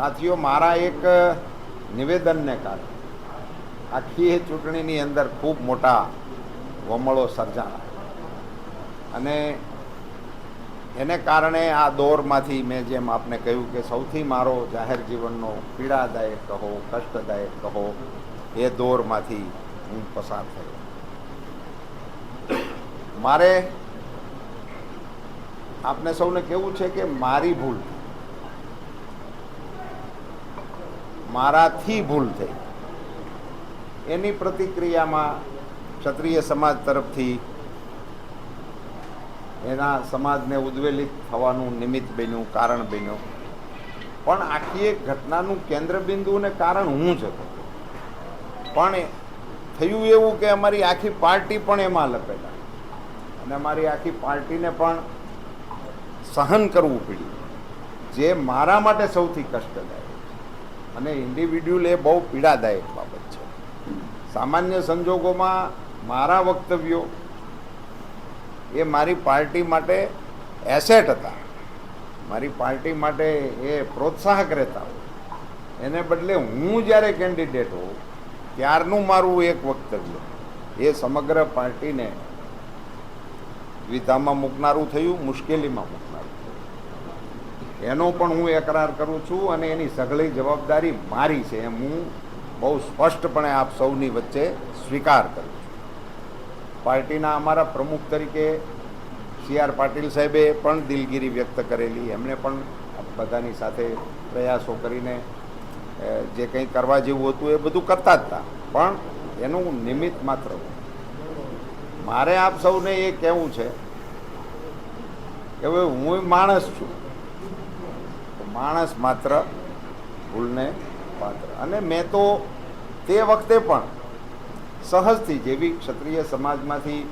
સાથીઓ, મારા એક નિવેદનને કારણે આખી એ ચૂંટણીની અંદર ખૂબ મોટા વમળો સર્જાણા. અને એને કારણે આ દોરમાંથી મેં જેમ આપને કહ્યું કે સૌથી મારો જાહેર જીવનનો પીડાદાયક કહો, કષ્ટદાયક કહો, એ દોરમાંથી હું પસાર થયો. મારે આપને સૌને કેવું છે કે મારી ભૂલ મારાથી ભૂલ થઈ. એની પ્રતિક્રિયામાં ક્ષત્રિય સમાજ તરફથી એના સમાજને ઉદ્વેલિત થવાનું નિમિત્ત બન્યું, કારણ બન્યું. પણ આખી એક ઘટનાનું કેન્દ્રબિંદુ અને કારણ હું જ હતો. પણ થયું એવું કે અમારી આખી પાર્ટી પણ એમાં લપેટા. અને અમારી આખી પાર્ટીને પણ સહન કરવું પડ્યું. જે મારા માટે સૌથી કષ્ટદાયક. અને ઇન્ડિવિડ્યુઅલ એ બહુ પીડાદાયક બાબત છે. સામાન્ય સંજોગોમાં મારા વક્તવ્યો એ મારી પાર્ટી માટે એસેટ હતા. મારી પાર્ટી માટે એ પ્રોત્સાહક રહેતા એને બદલે હું જ્યારે કેન્ડિડેટ હોઉં, ત્યારનું મારું એક વક્તવ્ય. એ સમગ્ર પાર્ટીને દ્વિધામાં મૂકનારું થયું, મુશ્કેલીમાં મૂકનારું. એનો પણ હું એકરાર કરું છું અને એની સઘળી જવાબદારી મારી છે એમ હું બહુ સ્પષ્ટપણે આપ સૌની વચ્ચે સ્વીકાર કરું છું. પાર્ટીના અમારા પ્રમુખ તરીકે સી આર પાટીલ સાહેબે પણ દિલગીરી વ્યક્ત કરેલી. એમણે પણ બધાની સાથે પ્રયાસો કરીને જે કંઈ કરવા જેવું હતું એ બધું કરતા જ હતા. પણ એનું નિમિત્ત માત્ર મારે આપ સૌને એ કહેવું છે કે હવે હું માણસ છું. માણસ માત્ર ભૂલને પાત્ર. અને મેં તો તે વખતે પણ સહજથી જેવી ક્ષત્રિય સમાજમાંથી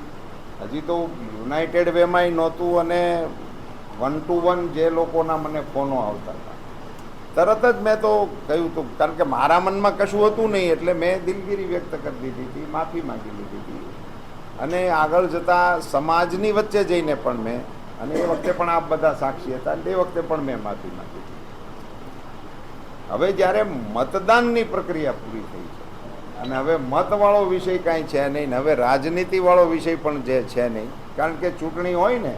હજી તો યુનાઇટેડ વેમાંય નહોતું અને વન ટુ વન જે લોકોના મને ફોનો આવતા હતા. તરત જ મેં તો કહ્યું હતું કારણ કે મારા મનમાં કશું હતું નહીં એટલે મેં દિલગીરી વ્યક્ત કરી દીધી હતી, માફી માંગી લીધી હતી. અને આગળ જતાં સમાજની વચ્ચે જઈને પણ મેં અને એ વખતે પણ આપ બધા સાક્ષી હતા તે વખતે પણ મેં માફી માંગી. હવે જ્યારે મતદાનની પ્રક્રિયા પૂરી થઈ છે, અને હવે મતવાળો વિષય કાંઈ છે નહીં ને હવે રાજનીતિવાળો વિષય પણ જે છે નહીં, કારણ કે ચૂંટણી હોય ને,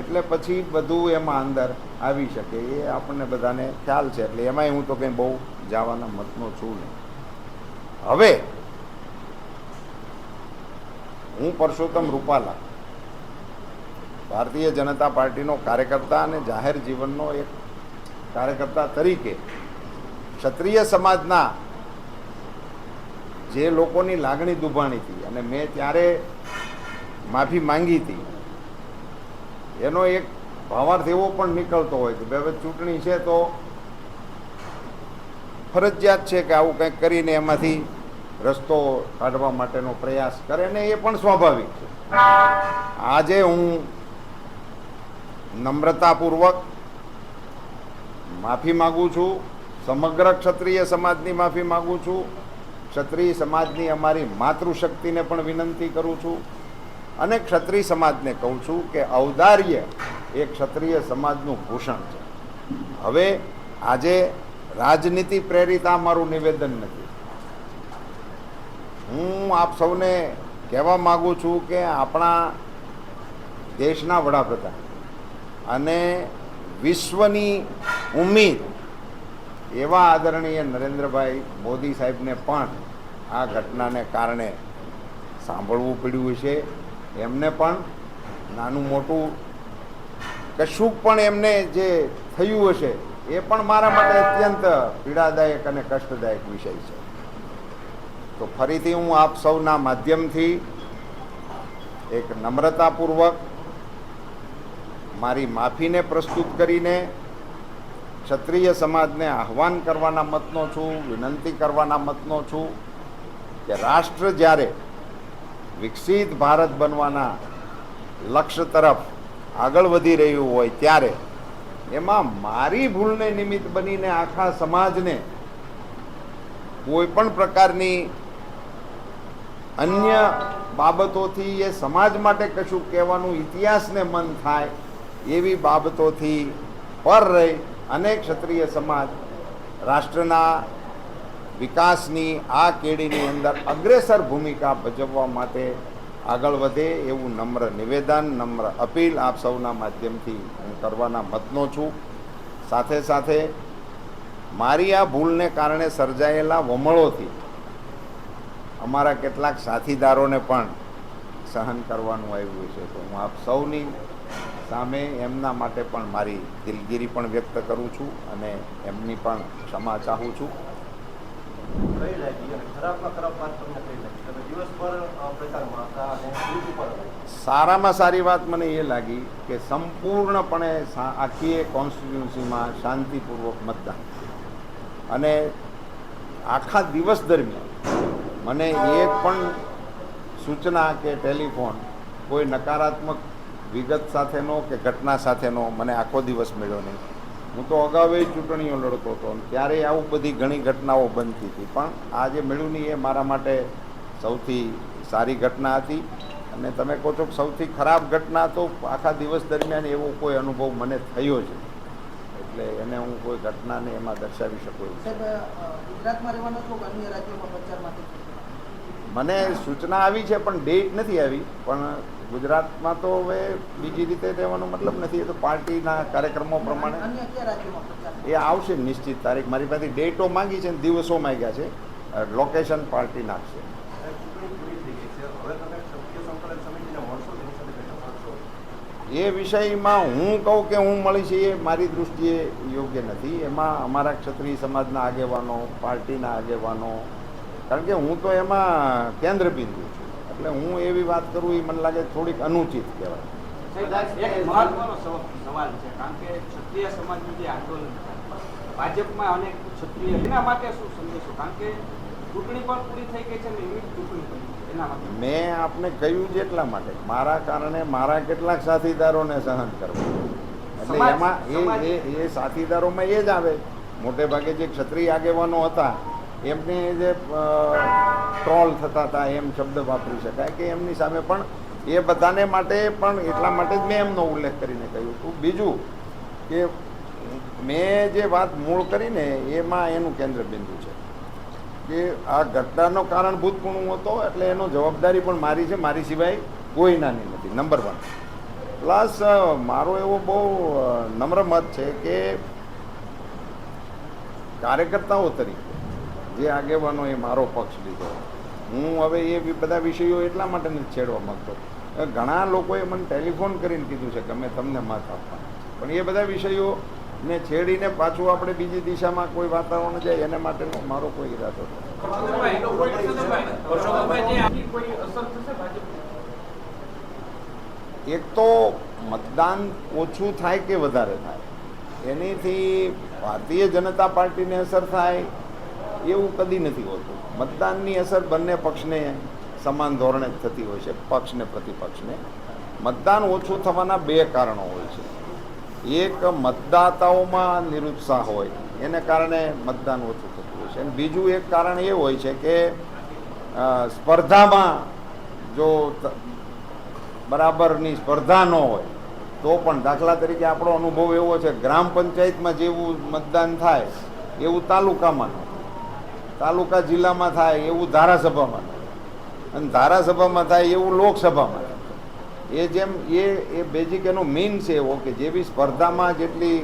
એટલે પછી બધું એમાં અંદર આવી શકે, એ આપણને બધાને ખ્યાલ છે, એટલે એમાંય હું તો કંઈ બહુ જવાના મતનો છું નહીં. હવે હું પરસોત્તમ રૂપાલા ભારતીય જનતા પાર્ટીનો કાર્યકર્તા અને જાહેર જીવનનો એક કાર્યકર્તા તરીકે ક્ષત્રિય સમાજના જે લોકોની લાગણી દુભાણી હતી અને મેં ત્યારે માફી માંગી હતી, એનો એક ભાવાર્થ એવો પણ નીકળતો હોય કે ભાઈ ચૂંટણી છે તો ફરજિયાત છે કે આવું કંઈક કરીને એમાંથી રસ્તો કાઢવા માટેનો પ્રયાસ કરે. ને એ પણ સ્વાભાવિક છે. આજે હું નમ્રતાપૂર્વક માફી માગું છું. સમગ્ર ક્ષત્રિય સમાજની માફી માગું છું. ક્ષત્રિય સમાજની અમારી માતૃશક્તિને પણ વિનંતી કરું છું અને ક્ષત્રિય સમાજને કહું છું કે ઔદાર્ય એ ક્ષત્રિય સમાજનું ભૂષણ છે. હવે આજે રાજનીતિ પ્રેરિત આ મારું નિવેદન નથી. હું આપ સૌને કહેવા માગું છું કે આપણા દેશના વડાપ્રધાન અને વિશ્વની ઉમ્મીદ એવા આદરણીય નરેન્દ્રભાઈ મોદી સાહેબને પણ આ ઘટનાને કારણે સાંભળવું પડ્યું છે એમને પણ નાનું મોટું કશુંક પણ એમને જે થયું હશે, એ પણ મારા માટે અત્યંત પીડાદાયક અને કષ્ટદાયક વિષય છે. તો ફરીથી હું આપ સૌના માધ્યમથી એક નમ્રતાપૂર્વક મારી માફીને પ્રસ્તુત કરીને ક્ષત્રિય સમાજને આહવાન કરવાના મતનો છું, વિનંતી કરવાના મતનો છું કે રાષ્ટ્ર જ્યારે વિકસિત ભારત બનવાના લક્ષ્ય તરફ આગળ વધી રહ્યું હોય ત્યારે એમાં મારી ભૂલને નિમિત્ત બનીને આખા સમાજને કોઈ પણ પ્રકારની અન્ય બાબતોથી એ સમાજ માટે કશું કહેવાનું ઇતિહાસને મન થાય એવી બાબતોથી પર રહી અનેક ક્ષત્રિય સમાજ રાષ્ટ્રના વિકાસની આ કેડીની અંદર અગ્રેસર ભૂમિકા ભજવવા માટે આગળ વધે એવું નમ્ર નિવેદન, નમ્ર અપીલ આપ સૌના માધ્યમથી હું કરવાના મતનો છું. સાથે સાથે મારી આ ભૂલને કારણે સર્જાયેલા વમળોથી અમારા કેટલાક સાથીદારોને પણ સહન કરવાનું આવ્યું છે. તો હું આપ સૌની સામે એમના માટે પણ મારી દિલગીરી પણ વ્યક્ત કરું છું અને એમની પણ ક્ષમા ચાહું છું. સારામાં સારી વાત મને એ લાગી કે સંપૂર્ણપણે સા- આખી એ કોન્સ્ટિટ્યુન્સીમાં શાંતિપૂર્વક મતદાન. અને આખા દિવસ દરમિયાન મને એક પણ સૂચના કે ટેલિફોન કોઈ નકારાત્મક વિગત સાથેનો કે ઘટના સાથેનો મને આખો દિવસ મળ્યો નહીં. હું તો અગાઉ ચૂંટણીઓ લડતો હતો ત્યારે આવું બધી ઘણી ઘટનાઓ બનતી હતી. પણ આ જે મળ્યું નહીં એ મારા માટે સૌથી સારી ઘટના હતી. અને તમે કહો છો સૌથી ખરાબ ઘટના તો આખા દિવસ દરમિયાન એવો કોઈ અનુભવ મને થયો છે એટલે એને હું કોઈ ઘટનાને એમાં દર્શાવી શકું ગુજરાતમાં રહેવાનો અન્ય રાજ્યોમાં પ્રચાર મને સૂચના આવી છે પણ ડેટ નથી આવી. પણ ગુજરાતમાં તો હવે બીજી રીતે રહેવાનો મતલબ નથી. એ તો પાર્ટીના કાર્યક્રમો પ્રમાણે એ આવશે નિશ્ચિત તારીખ. મારી પાસે ડેટો માંગી છે ને દિવસો માંગ્યા છે. લોકેશન પાર્ટી નાખશે. એ વિષયમાં હું કહું કે હું મળીશ એ મારી દૃષ્ટિએ યોગ્ય નથી. એમાં અમારા ક્ષત્રિય સમાજના આગેવાનો પાર્ટીના આગેવાનો કારણ કે હું તો એમાં કેન્દ્ર બિંદુ છું. એટલે હું એવી વાત કરું એ મને લાગે થોડીક અનુચિત કહેવાય. મહત્વનો સવાલ છે કારણ કે ક્ષત્રિય સમાજનું જે આંદોલન ભાજપમાં અનેક ક્ષત્રિય એના માટે શું સંદેશો? કારણ કે ચૂંટણી પણ પૂરી થઈ ગઈ છે ને એવી ચૂંટણી એના માટે. મેં આપને કહ્યું છે એટલા માટે મારા કારણે મારા કેટલાક સાથીદારોને સહન કરવું. એટલે એમાં એ એ સાથીદારોમાં એ જ આવે. મોટે ભાગે જે ક્ષત્રિય આગેવાનો હતા એમને જે ટ્રોલ થતા હતા એમ શબ્દ વાપરી શકાય કે એમની સામે પણ એ બધાને માટે પણ એટલા માટે જ મેં એમનો ઉલ્લેખ કરીને કહ્યું હતું. બીજું કે મેં જે વાત મૂળ કરીને એમાં એનું કેન્દ્ર બિંદુ છે કે આ ઘટનાનો કારણભૂત પણ હું હતો એટલે એનો જવાબદારી પણ મારી છે. મારી સિવાય કોઈ નાની નથી. નંબર વન પ્લસ મારો એવો બહુ નમ્ર મત છે કે કાર્યકર્તાઓ તરીકે જે આગેવાનો એ મારો પક્ષ લીધો. હું હવે એ બધા વિષયો એટલા માટે નથી છેડવા માંગતો. ઘણા લોકોએ મને ટેલિફોન કરીને કીધું છે કે અમે તમને મત આપવા પણ એ બધા વિષયો ને છેડીને પાછું આપણે બીજી દિશામાં કોઈ વાતાવરણ જાય એના માટેનો મારો કોઈ ઈરાદો નથી. એક તો મતદાન ઓછું થાય કે વધારે થાય? એનીથી ભારતીય જનતા પાર્ટીને અસર થાય એવું કદી નથી હોતું. મતદાનની અસર બંને પક્ષને સમાન ધોરણે જ થતી હોય છે પક્ષને પ્રતિપક્ષને. મતદાન ઓછું થવાના બે કારણો હોય છે. એક, મતદાતાઓમાં નિરુત્સાહ હોય, એને કારણે મતદાન ઓછું થતું હોય છે. અને બીજું એક કારણ એ હોય છે કે સ્પર્ધામાં જો બરાબરની સ્પર્ધા ન હોય, તો પણ દાખલા તરીકે આપણો અનુભવ એવો છે, ગ્રામ પંચાયતમાં જેવું મતદાન થાય, એવું તાલુકામાં ન. તાલુકા જિલ્લામાં થાય એવું ધારાસભામાં. અને ધારાસભામાં થાય એવું લોકસભામાં. એ જેમ એ એ બેઝિક એનો મીન છે એવો કે જેવી સ્પર્ધામાં જેટલી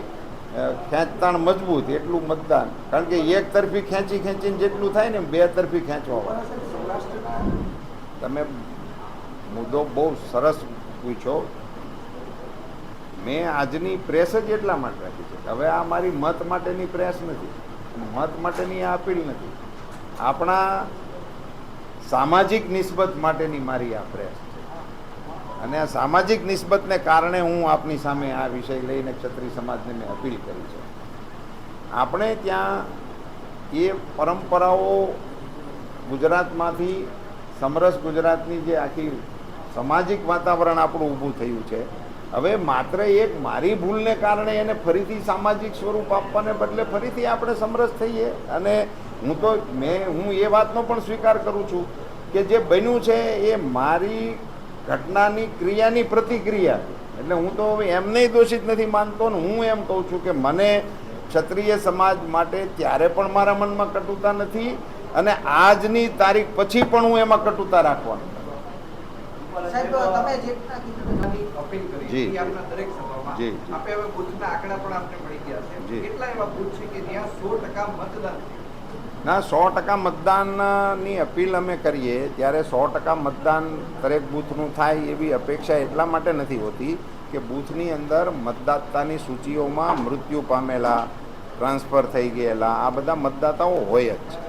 ખેંચતાણ મજબૂત એટલું મતદાન. કારણ કે એક તરફી ખેંચી ખેંચીને જેટલું થાય ને બે તરફી ખેંચવા તમે મુદ્દો બહુ સરસ પૂછો. મેં આજની પ્રેસ જ એટલા માટે રાખી છે હવે આ મારી મત માટેની પ્રેસ નથી. મત માટેની આ અપીલ નથી. આપણા સામાજિક નિસ્બત માટેની મારી આ પ્રેસ છે. અને આ સામાજિક નિસ્બતને કારણે હું આપની સામે આ વિષય લઈને ક્ષત્રિય સમાજને મેં અપીલ કરી છે. આપણે ત્યાં એ પરંપરાઓ ગુજરાતમાંથી, સમરસ ગુજરાતની જે આખી સામાજિક વાતાવરણ આપણું ઊભું થયું છે, હવે માત્ર એક મારી ભૂલને કારણે એને ફરીથી સામાજિક સ્વરૂપ આપવાને બદલે ફરીથી આપણે સમરસ થઈએ અને હું તો મેં હું એ વાતનો પણ સ્વીકાર કરું છું કે જે બન્યું છે એ મારી ઘટનાની ક્રિયાની પ્રતિક્રિયા. એટલે હું તો હવે એમને દોષિત નથી માનતો ને હું એમ કહું છું કે મને ક્ષત્રિય સમાજ માટે ત્યારે પણ મારા મનમાં કટુતા નથી અને આજની તારીખ પછી પણ હું એમાં કટુતા રાખવાનો. સાહેબ તમે જે રીતના કીધું ની અપીલ કરી જી. એ આપના દરેક સભામાં. જી. આપે હવે બુથના આંકડા પણ આપણે મળી ગયા છે. કેટલા એવા બુથ છે કે જ્યાં સો ટકા મતદાન ના, સો ટકા મતદાનની અપીલ અમે કરીએ. ત્યારે સો ટકા મતદાન દરેક બૂથનું થાય એવી અપેક્ષા એટલા માટે નથી હોતી કે બૂથની અંદર મતદાતાની સૂચિઓમાં મૃત્યુ પામેલા, ટ્રાન્સફર થઈ ગયેલા, આ બધા મતદાતાઓ હોય જ. છે